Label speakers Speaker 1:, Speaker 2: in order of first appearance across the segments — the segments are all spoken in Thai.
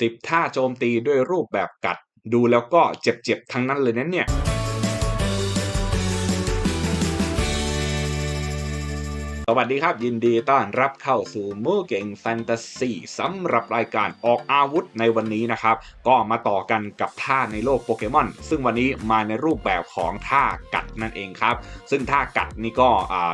Speaker 1: 10 ท่าโจมตีด้วยรูปแบบกัด ดูแล้วก็เจ็บๆทั้งนั้นเลยนั่นเนี่ย สวัสดีครับยินดีต้อนรับเข้าสู่มูเก่งแฟนตาซีสำหรับรายการออกอาวุธในวันนี้นะครับ ก็มาต่อกันกับท่าในโลกโปเกมอน ซึ่งวันนี้มาในรูปแบบของท่ากัดนั่นเองครับ ซึ่งท่ากัดนี่ก็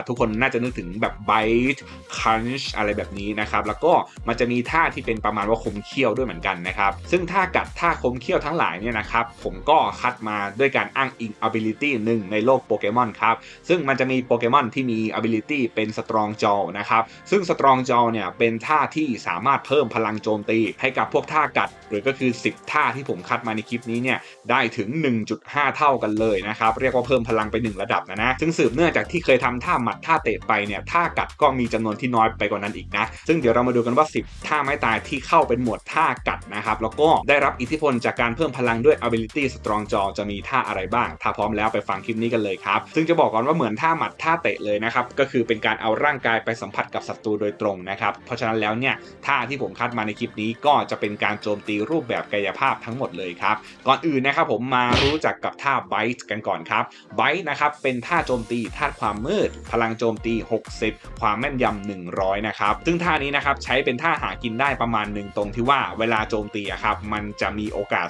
Speaker 1: ทุกคนน่าจะนึกถึงแบบ bite crunch อะไรแบบนี้นะครับ แล้วก็มันจะมีท่าที่เป็นประมาณว่าคมเขี้ยวด้วยเหมือนกันนะครับ ซึ่งท่ากัดท่าคมเขี้ยวทั้งหลายเนี่ยนะครับผมก็คัดมาด้วยการอ้างอิง ability หนึ่งในโลกโปเกมอนครับซึ่งมันจะมีโปเกมอนที่มี ability เป็น strong jaw นะครับ ซึ่ง strong jaw เนี่ยเป็นท่าที่สามารถเพิ่มพลังโจมตี ให้กับพวกท่ากัด หรือก็คือ 10 ท่าที่ผมคัดมาในคลิปนี้เนี่ยได้ถึง 1.5 เท่ากันเลยนะครับ เรียกว่าเพิ่มพลังไป 1 ระดับนะนะซึ่งสืบเนื่องจากที่เคยทำท่าหมัดท่าเตะไปเนี่ยท่ากัดก็มีจำนวนที่น้อยไปกว่านั้นอีกนะ ซึ่งเดี๋ยวเรามาดูกันว่า 10 ท่าไม้ตายที่เข้าเป็นหมวดท่ากัดนะครับแล้วก็ได้รับอิทธิพลจากการเพิ่มพลังด้วย ability strong jaw จะมีท่าอะไรบ้าง ถ้าพร้อมแล้วไปฟังคลิปนี้กันเลยครับซึ่งจะบอกก่อนว่าเหมือนท่าหมัดท่าเตะเลยนะครับก็คือเป็นการเอาร่างกายไปสัมผัสกับศัตรูโดยตรงนะครับ เพราะฉะนั้นแล้วเนี่ยท่าที่ผมคัดมาในคลิปนี้ก็จะเป็นการโจมตีรูปแบบกายภาพทั้งหมดเลยครับ ก่อนอื่นนะครับผมมารู้จักกับท่า Bite กันก่อนครับ Bite นะครับเป็นท่าโจมตีธาความมืด พลังโจมตี 60 ความแม่นยำ100 นะครับ ซึ่งท่านี้นะครับใช้เป็นท่าหากินได้ประมาณหนึ่งตรงที่ว่าเวลาโจมตีอะครับมันจะมีโอกาส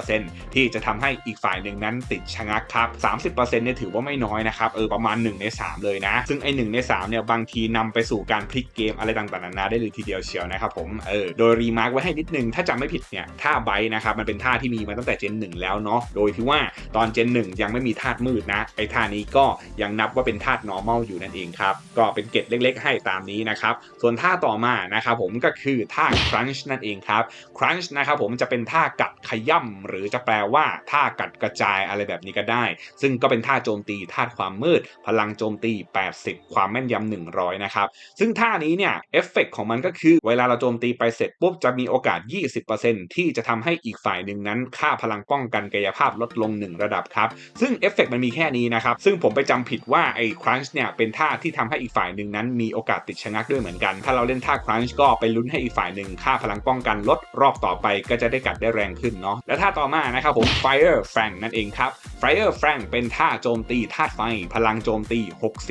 Speaker 1: 30%ที่จะทำให้อีกฝ่ายหนึ่งนั้นติดชะงักครับ 30%เนี่ยถือว่าไม่น้อยนะครับเออประมาณ 1 ใน 3 เลยนะ ซึ่งไอ้1ใน3เนี่ยบางทีนำไปสู่การพลิกเกมอะไรต่างๆนานาได้เลยทีเดียวเชียวนะครับผมเออโดยรีมาร์กไว้ให้นิดนึง ถ้าจำไม่ผิดเนี่ยท่าไบต์นะครับมันเป็นท่าที่มีมาตั้งแต่เจน1แล้วเนาะโดยที่ว่าตอนเจน1ยังไม่มีธาตุมืดนะไอ้ท่านี้ก็ยังนับว่าเป็นธาตุ normal อยู่นั่นเองครับก็เป็นเกร็ดเล็ก ๆ ให้ตามนี้นะครับส่วนท่าต่อมานะครับผมก็คือท่า crunch นั่นเองครับ crunch นะครับผมจะเป็นท่ากัดขย่ำหรือจะแปลว่าท่ากัดกระจายอะไรแบบนี้ก็ได้ ซึ่งก็เป็นท่าโจมตีธาตุความมืด พลังโจมตี 80 ความแม่นยำ100 นะครับ ซึ่งท่านี้เนี่ยเอฟเฟกของมันก็คือเวลาเราโจมตีไปเสร็จปุ๊บจะมีโอกาส 20%ที่จะทำให้อีกฝ่ายหนึ่งนั้น ค่าพลังป้องกันกายภาพลดลง 1 ระดับครับ ซึ่งเอฟเฟกมันมีแค่นี้นะครับ ซึ่งผมไปจำผิดว่าไอ้ครันช์เนี่ยเป็นท่าที่ทำให้อีกฝ่ายหนึ่งนั้น มีโอกาสติดชะงักด้วยเหมือนกัน ถ้าเราเล่นท่าครันช์ก็ไปลุ้นให้อีกฝ่ายหนึ่งค่าพลังป้องกันลดรอบต่อไปก็จะได้กัดได้แรงขึ้นเนาะและท่าต่อมานะครับผม Fire Fang นั่นเองครับ Fire Fang เป็นท่าโจมตีธาตุไฟ พลังโจมตี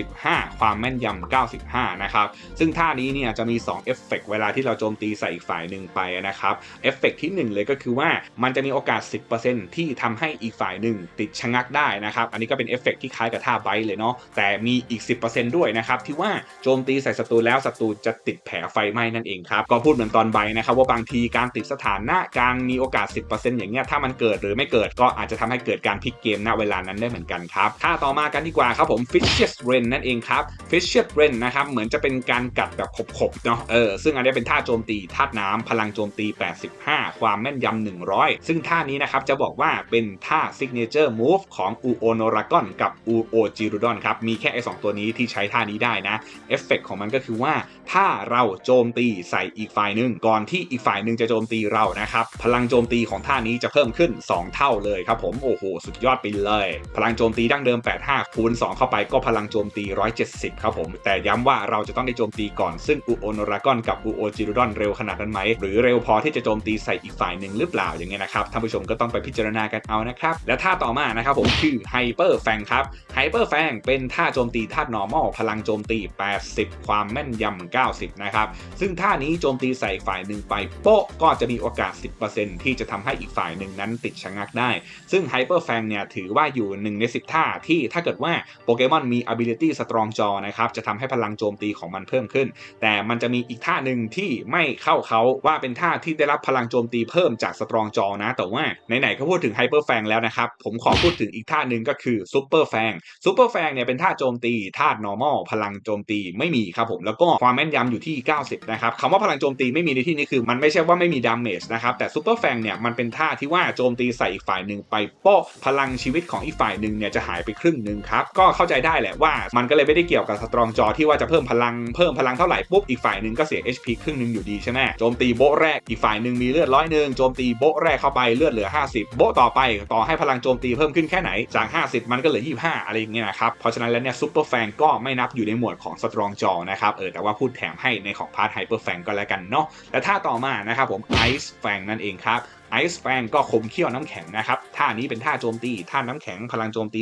Speaker 1: 65 ความแม่นยำ 95 นะครับ ซึ่งท่านี้เนี่ยจะมี 2 เอฟเฟกเวลาที่เราโจมตีใส่อีกฝ่ายหนึ่งไปนะครับ เอฟเฟกที่ 1 เลยก็คือว่ามันจะมีโอกาส 10%ที่ทำให้อีกฝ่ายหนึ่งติดชะงักได้นะครับ อันนี้ก็เป็นเอฟเฟกที่คล้ายกับท่าไบเลยเนาะ แต่มีอีก 10%ด้วยนะครับ ที่ว่าโจมตีใส่ศัตรูแล้วศัตรูจะติดแผลไฟไหม้นั่นเองครับ ก็พูดเหมือนตอนไบนะครับว่าบางทีการติดสถานะการมีโอกาส 10%อย่างเงี้ยถ้ามันเกิดหรือไม่เกิดก็อาจจะทำให้เกิดการพลิกเกมณเวลานั้นได้เหมือนกันครับท่าต่อมากันดีกว่าครับผม Fishes Ren นั่นเองครับ Fishes Ren นะครับเหมือนจะเป็นการกัดแบบขบๆเนาะเออซึ่งอันนี้เป็นท่าโจมตีธาตุน้ำพลังโจมตี 85 ความแม่นยำ100 ซึ่งท่านี้นะครับจะบอกว่าเป็นท่า Signature Move ของ u o n o r a g o n กับ u o g i r u d o n ครับมีแค่ไอ้สองตัวนี้ที่ใช้ท่านี้ได้นะเอฟเฟกของมันก็คือว่าถ้าเราโจมตีใส่อีกฝ่ายหนึ่งก่อนที่อีกฝ่ายหนึ่งจะโจมตีเรานะครับพลังโจมตีของท่านี้จะเพิ่มขึ้น 2 เท่าเลยครับผมโอ้โหสุดยอดไปเลย พลังโจมตีดั้งเดิม 85 คูณ 2 เข้าไปก็พลังโจมตี 170 ครับผม แต่ย้ำว่าเราจะต้องได้โจมตีก่อน ซึ่งอูโอนรากอนกับอูโอจิรุดอนเร็วขนาดนั้นไหม หรือเร็วพอที่จะโจมตีใส่อีกฝ่ายหนึ่งหรือเปล่าอย่างเงี้ยนะครับท่านผู้ชมก็ต้องไปพิจารณากันเอานะครับและท่าต่อมานะครับผมคือไฮเปอร์แฟงครับ ไฮเปอร์แฟงเป็นท่าโจมตีธาตุ normal พลังโจมตี 80 ความแม่นยำ 90 นะครับ ซึ่งท่านี้โจมตีใส่ฝ่ายหนึ่งไปโป๊ะก็จะมีโอกาส 10%ที่จะทำให้อีกฝ่ายหนึ่งนั้นติดชะงักได้ ซึ่งไฮเปอร์แฟงเนี่ยถือว่าอยู่1ใน 10 ท่าที่ถ้าเกิดว่าโปเกมอนมี ability strong jaw นะครับ จะทำให้พลังโจมตีของมันเพิ่มขึ้น แต่มันจะมีอีกท่าหนึ่งที่ไม่เข้าเขาว่าเป็นท่าที่ได้รับพลังโจมตีเพิ่มจาก strong jaw นะ แต่ว่าไหนๆก็พูดถึงไฮเปอร์แฟงแล้วนะครับผมขอพูดถึงอีกท่าหนึ่งก็คือซูเปอร์แฟงซูเปอร์แฟงเนี่ยเป็นท่าโจมตีธาตุ normal พลังโจมตีไม่มีครับผมแล้วก็ความแม่นยำอยู่ที่ 90 นะครับคำว่าพลังโจมตีไม่มีในที่นี้คือ มันไม่ใช่ว่าไม่มีดาเมจนะครับแต่ซูเปอร์แฟงเนี่ยมันเป็นท่าที่ว่าโจมตีใส่อีกฝ่ายหนึ่งไปโป๊ะพลังชีวิตของอีกฝ่ายหนึ่งเนี่ยจะหายไปครึ่งหนึ่งครับก็เข้าใจได้แหละว่ามันก็เลยไม่ได้เกี่ยวกับสตรองจอที่ว่าจะเพิ่มพลังเพิ่มพลังเท่าไหร่ปุ๊บอีกฝ่ายหนึ่งก็เสีย HP ครึ่งหนึ่งอยู่ดีใช่ไหมโจมตีโบแรกอีกฝ่ายหนึ่งมีเลือดร้อยหนึ่งโจมตีโบแรกเข้าไปเลือดเหลือ 50 โบต่อไปต่อให้พลังโจมตีเพิ่มขึ้นแค่ไหนจาก 50 มันก็เหลือ 25อะไรอย่างเงี้ยนะครับ เพราะฉะนั้นแล้วเนี่ยซุปเปอร์แฟงก็ไม่นับอยู่ในหมวดของสตรองจอนะครับเออแต่ว่าพูดแถมให้ในของพาร์ทไฮเปอร์แฟงก็แล้วกันเนาะและท่าต่อมานะครับผมไอซ์แฟงนั่นเองครับไอซ์แฟงก็คมเขี้ยวน้ำแข็งนะครับ ท่านี้เป็นท่าโจมตี ท่าน้ำแข็งพลังโจมตี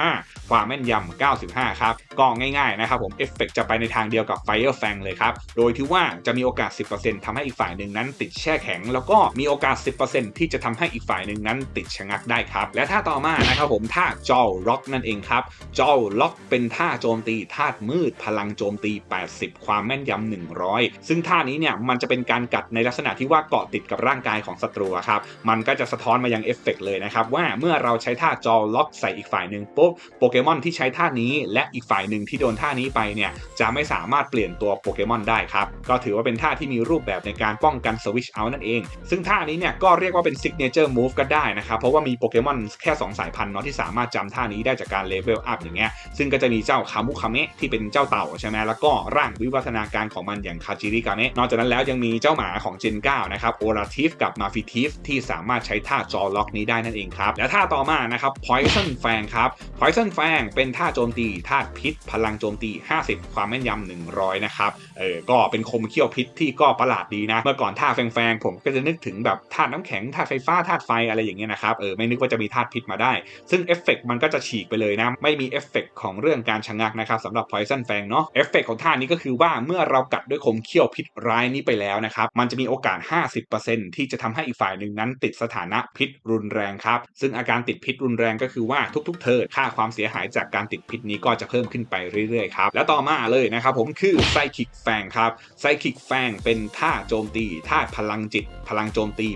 Speaker 1: 65 ความแม่นยำ95 ครับ ก็ง่ายๆนะครับผม เอฟเฟกจะไปในทางเดียวกับไฟเออร์แฟงเลยครับ โดยที่ว่าจะมีโอกาส 10%ทำให้อีกฝ่ายหนึ่งนั้นติดแช่แข็ง แล้วก็มีโอกาส 10%ที่จะทำให้อีกฝ่ายหนึ่งนั้นติดชะงักได้ครับ และท่าต่อมานะครับผมท่าจอลล็อกนั่นเองครับจอลล็อกเป็นท่าโจมตีธาตุมืด พลังโจมตี 80 ความแม่นยำ100 ซึ่งท่านี้เนี่ยมันจะเป็นการกัดในลักษณะที่ว่าเกาะติดกับร่างกายของศัตรูครับมันก็จะสะท้อนมายังเอฟเฟกเลยนะครับว่าเมื่อเราใช้ท่าจอล็อกใส่อีกฝ่ายหนึ่งปุ๊บโปเกมอนที่ใช้ท่านี้ และอีกฝ่ายหนึ่งที่โดนท่านี้ไปเนี่ยจะไม่สามารถเปลี่ยนตัวโปเกมอนได้ครับก็ถือว่าเป็นท่าที่มีรูปแบบในการป้องกันสวิชเอานั่นเอง ซึ่งท่านี้เนี่ยก็เรียกว่าเป็นซิกเนเจอร์มูฟก็ได้นะครับเพราะว่ามีโปเกมอนแค่ 2 สายพันธุ์เนาะที่สามารถจำท่านี้ได้จากการเลเวลอัพอย่างเงี้ยซึ่งก็จะมีเจ้าคามุคาเมะที่เป็นเจ้าเต่าใช่ไหมแล้วก็ร่างวิวัฒนาการของมันอย่างคาจิริกาเมะนอกจากนั้นแล้วยังมีเจ้าหมาของเจน9นะครับโอราทิฟกับมาฟิทิฟที่สามารถใช้ท่าจอล็อกนี้ได้นั่นเองครับ และท่าต่อมานะครับ Poison Fang ครับ Poison Fang เป็นท่าโจมตีธาตุพิษ พลังโจมตี 50 ความแม่นยำ100 นะครับ เออ ก็เป็นคมเขี้ยวพิษที่ก็ประหลาดดีนะ เมื่อก่อนท่าแฟงๆ ผมก็จะนึกถึงแบบธาตุน้ำแข็งธาตุไฟฟ้าธาตุไฟอะไรอย่างเงี้ยนะครับ เออ ไม่นึกว่าจะมีธาตุพิษมาได้ ซึ่งเอฟเฟกมันก็จะฉีกไปเลยนะ ไม่มีเอฟเฟกของเรื่องการชะงักนะครับสำหรับ Poison Fang เนาะเอฟเฟกของท่านี้ก็คือว่าเมื่อเรากัดด้วยคมเขี้ยวพิษร้ายนี้ไปแล้วนะครับ มันจะมีโอกาส 50%ที่จะทำให้อีกฝ่ายนึ่งนั้นติดสถานะพิษรุนแรงครับ ซึ่งอาการติดพิษรุนแรงก็คือว่าทุกๆ เทิร์นค่าความเสียหายจากการติดพิษนี้ก็จะเพิ่มขึ้นไปเรื่อยๆครับ แล้วต่อมาเลยนะครับผมคือไซคิกแฟงครับไซคิกแฟงเป็นท่าโจมตีท่าพลังจิต พลังโจมตี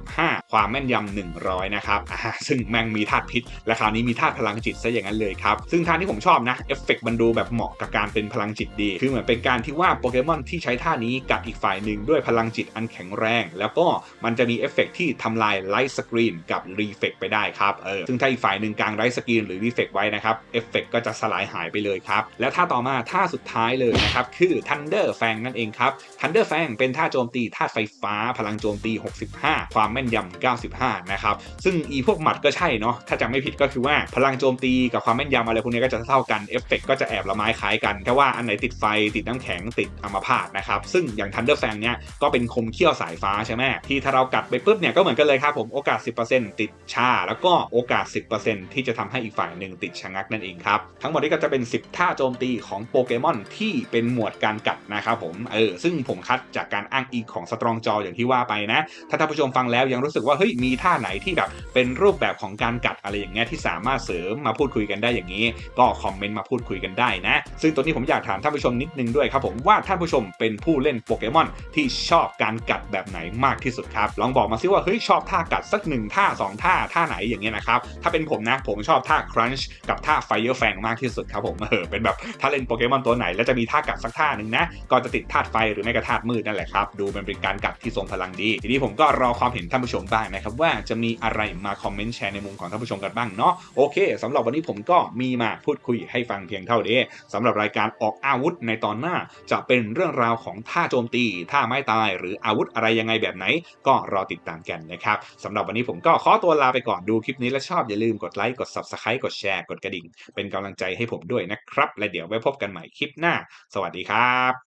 Speaker 1: 85 ความแม่นยำ100 นะครับซึ่งแม่งมีธาตุพิษ และคราวนี้มีธาตุพลังจิตซะอย่างนั้นเลยครับ ซึ่งท่าที่ผมชอบนะเอฟเฟกมันดูแบบเหมาะกับการเป็นพลังจิตดี คือเหมือนเป็นการที่ว่าโปเกมอนที่ใช้ท่านี้กัดอีกฝ่ายหนึ่งด้วยพลังจิตอันแข็งแรง แล้วก็มันจะมีเอฟเฟกที่ทำลายไลท์สกรีนกับรีเฟกไปได้ครับเออซึ่งถ้าอีกฝ่ายหนึ่งกลางไลท์สกรีนหรือรีเฟกไว้นะครับเอฟเฟกก็จะสลายหายไปเลยครับ และท่าต่อมาท่าสุดท้ายเลยนะครับคือ Thunder Fang นั่นเองครับ Thunder Fang เป็นท่าโจมตีธาไฟฟ้า พลังโจมตี 65 ความแม่นยำ95 นะครับซึ่งอีพวกหมัดก็ใช่เนาะถ้าจำไม่ผิดก็คือว่าพลังโจมตีกับความแม่นยำอะไรพวกนี้ก็จะเท่ากันเอฟเฟกก็จะแอบละไม้คล้ายกันแค่ว่าอันไหนติดไฟติดน้ำแข็งติดอัมพาตนะครับซึ่งอย่าง Thunder Fang เนี่ยก็เป็นคมเขี้ยวสายฟ้าใช่ไหมที่ถ้าเรากัดไปปุ๊บเนี่ยก็เหมือนกันเลยครับผมโอกาส 10%ติดชา แล้วก็โอกาส 10%ที่จะทำให้อีกฝ่ายหนึ่งติดชะงักนั่นเองครับ ทั้งหมดนี้ก็จะเป็น 10 ท่าโจมตีของโปเกมอนที่เป็นหมวดการกัดนะครับผมเออซึ่งผมคัดจากการอ้างอิงของสตรองจออย่างที่ว่าไปนะ ถ้าท่านผู้ชมฟังแล้วยังรู้สึกว่าเฮ้ยมีท่าไหนที่แบบเป็นรูปแบบของการกัดอะไรอย่างเงี้ยที่สามารถเสริมมาพูดคุยกันได้อย่างนี้ ก็คอมเมนต์มาพูดคุยกันได้นะ ซึ่งตัวนี้ผมอยากถามท่านผู้ชมนิดนึงด้วยครับผมว่าท่านผู้ชมเป็นผู้เล่นโปเกมอนที่ชอบการกัดแบบไหนมากที่สุดครับลองบอกมาซิว่าเฮ้ยชอบท่ากัดสักหนึ่งท่าสองท่าท่าไหนอย่างเงี้ยนะครับ ถ้าเป็นผมนะผมชอบท่า Crunch กับท่า Fire Fang มากที่สุดครับผมเออเป็นแบบถ้าเล่นโปเกมอนตัวไหน แล้วจะมีท่ากัดสักท่าหนึ่งนะก็จะติดธาตุไฟหรือไม่ก็ธาตุมืดนั่นแหละครับดูมันเป็นการกัดที่ทรงพลังดี ทีนี้ผมก็รอความเห็นท่านผู้ชมบ้างนะครับว่าจะมีอะไรมาคอมเมนต์แชร์ในมุมของท่านผู้ชมกันบ้างเนาะโอเคสำหรับวันนี้ผมก็มีมาพูดคุยให้ฟังเพียงเท่านี้สำหรับรายการออกอาวุธในตอนหน้า จะเป็นเรื่องราวของท่าโจมตีท่าไม้ตาย หรืออาวุธอะไรยังไงแบบไหน ก็รอติดตามกันนะครับสำหรับวันนี้ผมก็ขอตัวลาไปก่อนดูคลิปนี้แล้วชอบอย่าลืมกดไลค์กด subscribe กดแชร์กดกระดิ่ง เป็นกำลังใจให้ผมด้วยนะครับ และเดี๋ยวไว้พบกันใหม่คลิปหน้า สวัสดีครับ